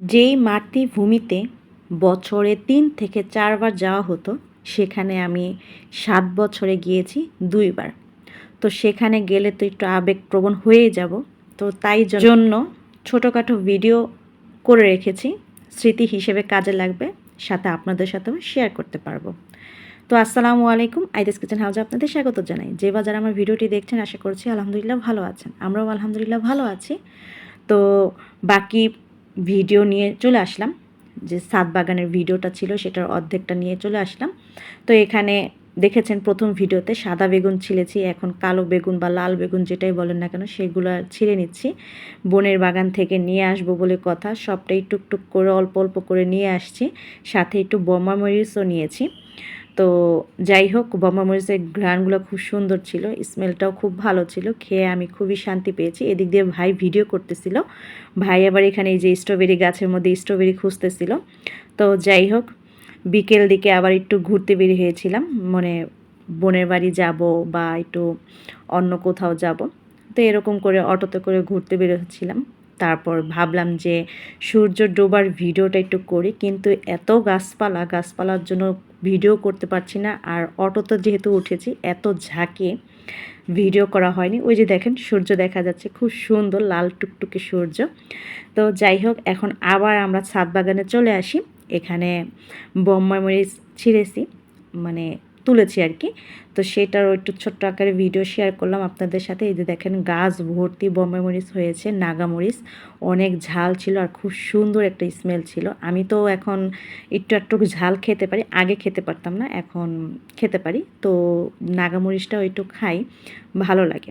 যেই মাতৃভূমিতে বছরে তিন থেকে চারবার যাওয়া হতো, সেখানে আমি সাত বছরে গিয়েছি দুইবার। তো সেখানে গেলে তো একটু আবেগপ্রবণ হয়ে যাব। তো তাই জন্য ছোটোখাটো ভিডিও করে রেখেছি, স্মৃতি হিসেবে কাজে লাগবে, সাথে আপনাদের সাথেও শেয়ার করতে পারব। তো আসসালামু আলাইকুম, আইদিস কিচেন হাউজে আপনাদের স্বাগত জানাই। যে বাজার আমার ভিডিওটি দেখছেন, আশা করছি আলহামদুলিল্লাহ ভালো আছেন। আমরাও আলহামদুলিল্লাহ ভালো আছি। তো বাকি ভিডিও নিয়ে চলে আসলাম। যে সাত বাগানের ভিডিওটা ছিল সেটার অর্ধেকটা নিয়ে চলে আসলাম। তো এখানে দেখেছেন প্রথম ভিডিওতে সাদা বেগুন ছিলেছি, এখন কালো বেগুন বা লাল বেগুন যেটাই বলেন না কেন সেগুলো ছিঁড়ে নিচ্ছি। বনের বাগান থেকে নিয়ে আসব বলে কথা, সবটাই টুকটুক করে অল্প অল্প করে নিয়ে আসছি। সাথে একটু বোমা মরিচও নিয়েছি। তো যাই হোক বোমা মরিচের ঘ্রাণগুলো খুব সুন্দর ছিল, স্মেলটাও খুব ভালো ছিল, খেয়ে আমি খুবই শান্তি পেয়েছি। এদিক দিয়ে ভাই ভিডিও করতেছিল, ভাই আবার এখানে এই যে স্ট্রবেরি গাছের মধ্যে স্ট্রবেরি খুঁজতেছিল। তো যাই হোক, বিকেল দিকে আবার একটু ঘুরতে বেরিয়ে হয়েছিলাম মানে বোনের বাড়ি যাব বা একটু অন্য কোথাও যাব। তো এরকম করে অটোতে করে ঘুরতে বেরোচ্ছিলাম তারপর ভাবলাম যে সূর্য ডোবার ভিডিওটা একটু করি, কিন্তু এত গাছপালা, গাছপালার জন্য ভিডিও করতে পারছি না, আর অটোতে যেহেতু উঠেছি, এত ঝাঁকে ভিডিও করা হয়নি। ওই যে দেখেন, সূর্য দেখা যাচ্ছে, খুব সুন্দর লাল টুকটুকে সূর্য। তো যাই হোক, এখন আবার আমরা ছাদ বাগানে চলে আসি। এখানে বোম্বাই মরিচ ছিঁড়েছি মানে তুলেছি আর কি। তো সেটারও একটু ছোট্ট আকারে ভিডিও শেয়ার করলাম আপনাদের সাথে। এই যে দেখেন গাছ ভর্তি বোম্বাই মরিচ হয়েছে নাগামরিচ অনেক ঝাল ছিল আর খুব সুন্দর একটা স্মেল ছিল। আমি তো এখন একটু একটু ঝাল খেতে পারি, আগে খেতে পারতাম না, এখন খেতে পারি। তো নাগামরিচটাও একটু খাই, ভালো লাগে।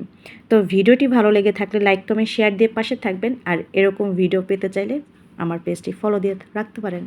তো ভিডিওটি ভালো লেগে থাকলে লাইক কমেন্ট শেয়ার দিয়ে পাশে থাকবেন। আর এরকম ভিডিও পেতে চাইলে আমার পেজটি ফলো দিয়ে রাখতে পারেন।